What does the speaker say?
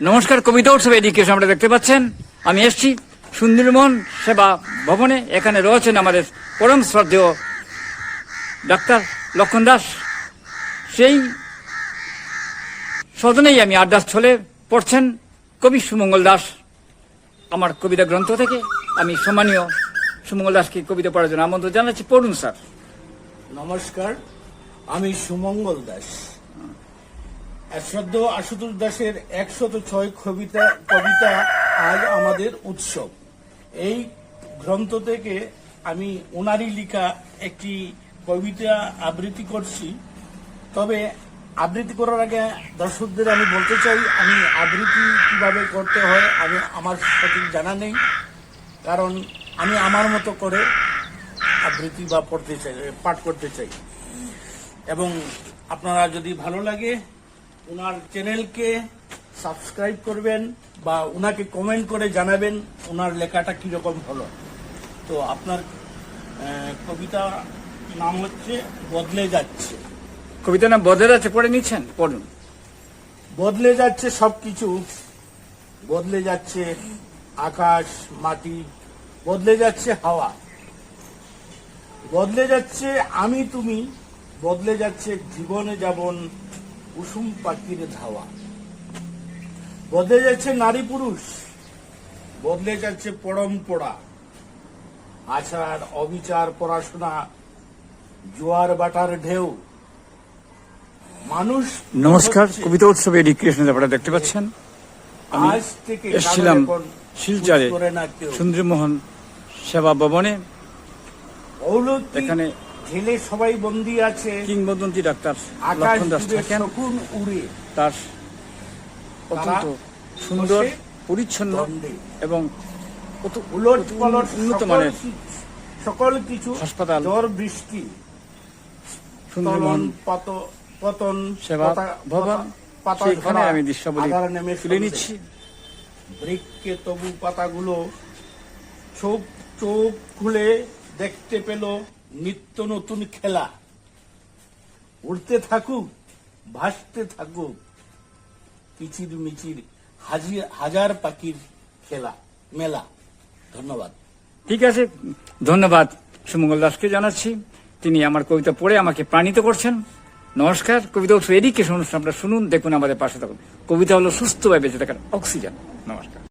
নমস্কার, কবিতা উৎসব এডিকেশন আমরা দেখতে পাচ্ছেন। আমি এসছি সুন্দরমোহন সেবা ভবনে। এখানে রয়েছেন আমাদের পরম শ্রদ্ধেয় ডাক্তার লক্ষণ দাস। সেই সদনেই আমি আড্ডা স্থলে পড়ছেন কবি সুমঙ্গল দাস। আমার কবিতা গ্রন্থ থেকে আমি সম্মানীয় সুমঙ্গল দাসকে কবিতা পড়ার জন্য আমন্ত্রণ জানাচ্ছি। পড়ুন, স্যার। নমস্কার, আমি সুমঙ্গল দাস। শ্রদ্ধ আশুতোষ দাসের একশত ছয় কবিতা কবিতা আজ আমাদের উৎসব। এই গ্রন্থ থেকে আমি ওনারই লিখা একটি কবিতা আবৃত্তি করছি। তবে আবৃত্তি করার আগে দর্শকদের আমি বলতে চাই, আমি আবৃত্তি কীভাবে করতে হয় আমি আমার সঠিক জানা নেই। কারণ আমি আমার মতো করে আবৃত্তি বা পড়তে চাই, পাঠ করতে চাই। এবং আপনারা যদি ভালো লাগে ওনার চ্যানেলকে সাবস্ক্রাইব করবেন বা ওনাকে কমেন্ট করে জানাবেন ওনার লেখাটা কীরকম হলো। তো আপনার কবিতা নাম হচ্ছে বদলে যাচ্ছে। কবিতা নাম বদলে যাচ্ছে পড়ে নিচ্ছেন? পড়ুন। বদলে যাচ্ছে সবকিছু বদলে যাচ্ছে আকাশ মাটি বদলে যাচ্ছে হাওয়া। বদলে যাচ্ছে আমি তুমি বদলে যাচ্ছে জীবনে যাবন কুসুম পাখির ধাওয়া। বদলে যাচ্ছে নারী পুরুষ বদলে যাচ্ছে পরম্পরা। আচার অবিচার পড়াশোনা জোয়ার বাটার ঢেউ। মানুষ নমস্কার কবিতা উৎসব এডুকেশন আপনারা দেখতে পাচ্ছেন। আমি আজ থেকে এসছিলাম শিলচরে। সুন্দরমোহন সেবা ভবনে। এখানে ঢেলে সবাই বন্দি আছে। কিংবদন্তি ডাক্তার আকাশ লক্ষণ দাস থাকেন। শকুন উড়ে। তার অত্যন্ত সুন্দর পরিচ্ছন্ন এবং উলট পালট উন্নত সকল মানের সকল কিছু হাসপাতাল। ঝড় বৃষ্টি সুন্দরমোহন তলন পাত পতন সেবা ভবন ঝরা, আমি দৃশ্যাবলী তুলে নিচ্ছি। বৃক্ষে তবু পাতাগুলো চোখ চোখ খুলে দেখতে পেল। নিত্য নতুন খেলা। উড়তে থাকুক, ভাসতে থাকুক কিচির মিচির, হাজি- হাজার পাখির খেলা, মেলা। ধন্যবাদ। ঠিক আছে, ধন্যবাদ সুমঙ্গল দাসকে জানাচ্ছি। তিনি আমার কবিতা পড়ে আমাকে প্রাণিত করছেন। নমস্কার, কবিতা উৎসব এডিকেশন অনুষ্ঠান আপনারা শুনুন, দেখুন আমাদের পাশে থাকুন। কবিতা হলো সুস্থভাবে বেঁচে থাকার অক্সিজেন। নমস্কার।